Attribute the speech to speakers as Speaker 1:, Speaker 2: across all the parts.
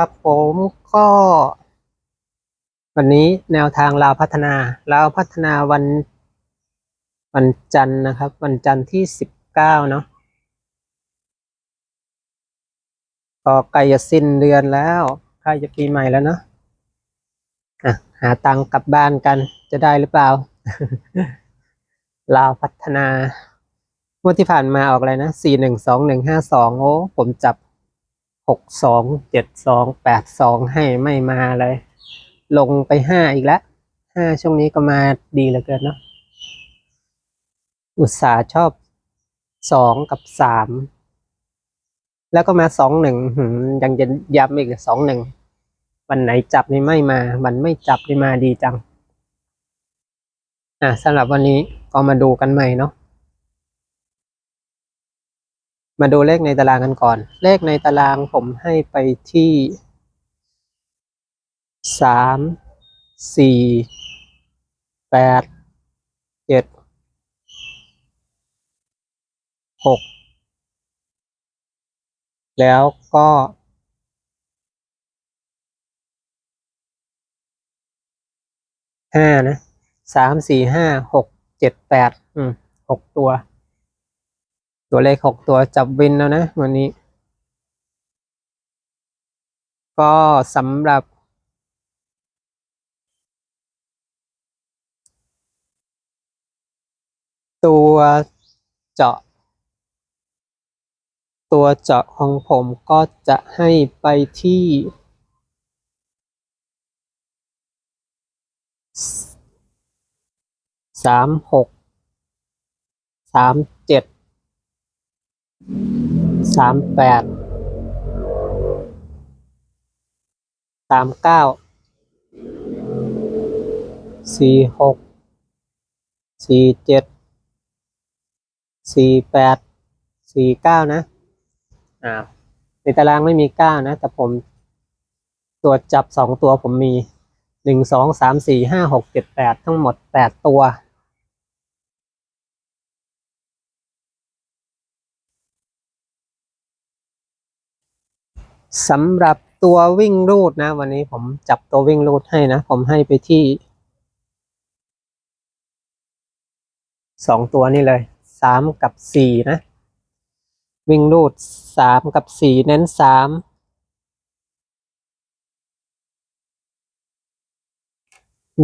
Speaker 1: ครับผมก็ วันนี้แนวทางลาวพัฒนาลาวพัฒนาวัน วันจันทร์นะครับ วันจันทร์ที่สิบเก้าเนาะก็ใกล้จะสิ้นเดือนแล้วใกล้จะปีใหม่แล้วเนาะอะหาตังค์กลับบ้านกันจะได้หรือเปล่าลาวพัฒนางวดที่ผ่านมาออกอะไรนะสี่หนึ่งสองหนึ่งห้าสองโอ้ผมจับ หกสองเจ็ดสองแปดสองให้ไม่มาเลย ลงไปห้าอีกแล้วห้าช่วงนี้ก็มาดีเหลือเกินเนาะอุตสาห์ชอบสองกับสามแล้วก็มาสองหนึ่งยังจะย้ำอีกสองหนึ่งวันไหนจับนี่ไม่มา วันไม่จับนี่มาดีจัง อะสำหรับวันนี้ก็มาดูกันใหม่เนาะ มาดูเลขในตารางกันก่อน เลขในตารางผมให้ไปที่สามสี่แปดเจ็ดหกแล้วก็ห้านะสามสี่ห้าหกเจ็ดแปดอืมหกตัว ตัวเลขหกตัวจับวินแล้วนะวันนี้ ก็สำหรับ ตัวเจาะ ตัวเจาะของผมก็จะให้ไปที่สามหกสามเจ็ด สามแปด สามเก้า สี่หก สี่เจ็ด สี่แปด สี่เก้านะอ่าในตารางไม่มีเก้านะ แต่ผมตัวจับสองตัวผมมีหนึ่งสองสามสี่ห้าหกเจ็ดแปดทั้งหมดแปดตัว สำหรับตัววิ่งรูดนะ วันนี้ผมจับตัววิ่งรูดให้นะ ผมให้ไปที่สองตัวนี่เลยสามกับสี่นะ วิ่งรูดสามกับสี่เน้นสาม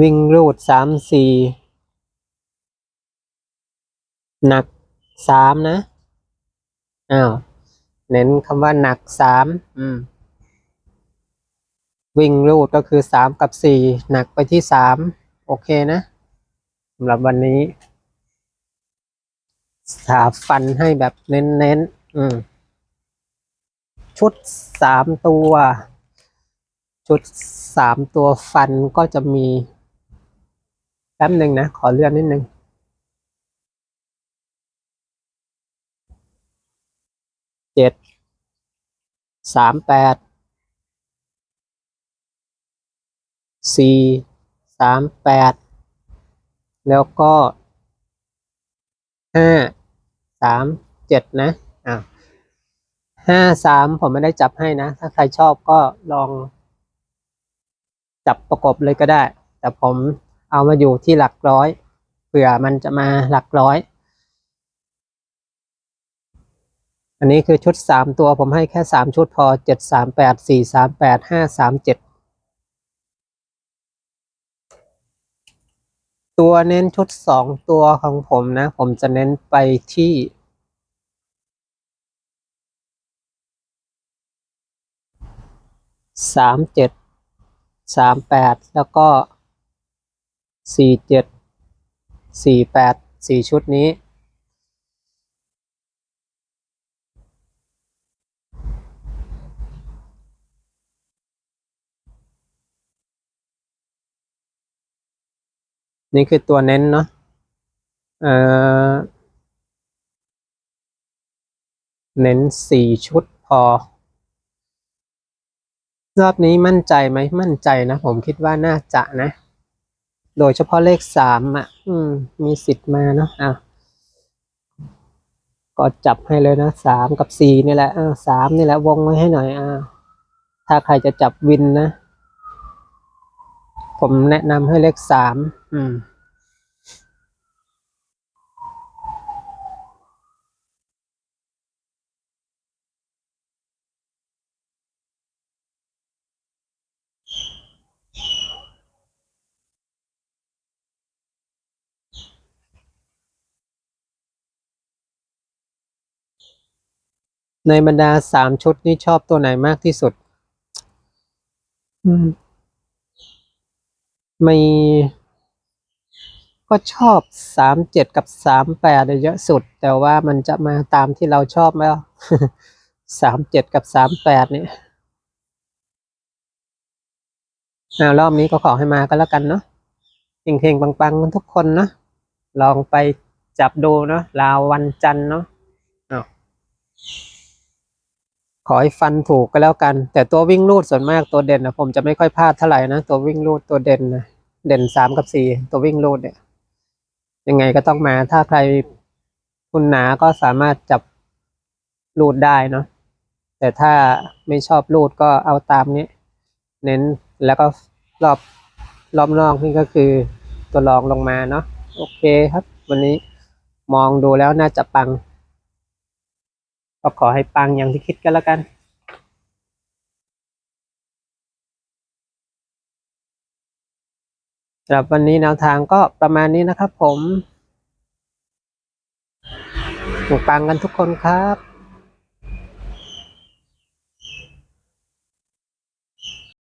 Speaker 1: วิ่งรูดสามสี่หนักสามนะ อ้าว เน้นคำว่าหนักสามอืม วิ่งรูดก็คือสามกับสี่หนักไปที่สามโอเคนะสำหรับวันนี้สาฟันให้แบบเน้นๆอืม ชุดสามตัว ชุดสามตัวฟันก็จะมี แป๊บหนึ่งนะ ขอเลื่อนนิดนึง เจ็ดสามแปดสี่สามแปดแล้วก็ห้าสามเจ็ดนะอ่าห้าสามผมไม่ได้จับให้นะ ถ้าใครชอบก็ลอง จับประกบเลยก็ได้ แต่ผมเอามาอยู่ที่หลักร้อยเผื่อมันจะมาหลักร้อย อันนี้คือชุดสามตัวผมให้แค่สามชุดพอเจ็ดสามแปดสี่สามแปดห้าสามเจ็ดตัวเน้นชุดสองตัวของผมนะ ผมจะเน้นไปที่สามเจ็ดสามแปดแล้วก็สี่เจ็ดสี่แปดสี่ชุดนี้ นี่คือตัวเน้นเนาะเอ่อเน้นสี่ชุดพอ รอบนี้มั่นใจไหมมั่นใจนะผมคิดว่าน่าจะนะ โดยเฉพาะเลขสามอะ อืม มีสิทธิ์มาเนาะอะก็จับให้เลยนะสามกับสี่นี่แหละอ่าสามนี่แหละวงไว้ให้หน่อยอ่าถ้าใครจะจับวินนะ ผมแนะนำให้เลขสาม อืมในบรรดาสามชุดนี้ชอบตัวไหนมากที่สุด อืม ไม่ ก็ชอบสามเจ็ดกับสามแปดเยอะสุด แต่ว่ามันจะมาตามที่เราชอบไหมอะสามเจ็ดกับสามแปดเนี่ยอ่ารอบนี้ก็ขอให้มาก็แล้วกันเนาะเฮงๆปังๆกันทุกคนเนาะลองไปจับดูเนาะลาววันจันทร์เนาะอ้าวขอให้ฟันถูกก็แล้วกัน แต่ตัววิ่งรูดส่วนมากตัวเด่นนะผมจะไม่ค่อยพลาดเท่าไหร่นะ ตัววิ่งรูดตัวเด่นนะเด่นสามกับสี่ตัววิ่งรูดเนี่ย ยังไงก็ต้องมา ถ้าใครคุณหนาก็สามารถจับรูดได้เนาะแต่ถ้าไม่ชอบรูดก็เอาตามนี้ เน้นแล้วก็รอบรอบนอกนี่ก็คือตัวรองลงมาเนาะโอเคครับ วันนี้มองดูแล้วน่าจะปัง ก็ขอให้ปังอย่างที่คิดกันแล้วกัน สำหรับวันนี้แนวทางก็ประมาณนี้นะครับผมถูปังกันทุกคนครับ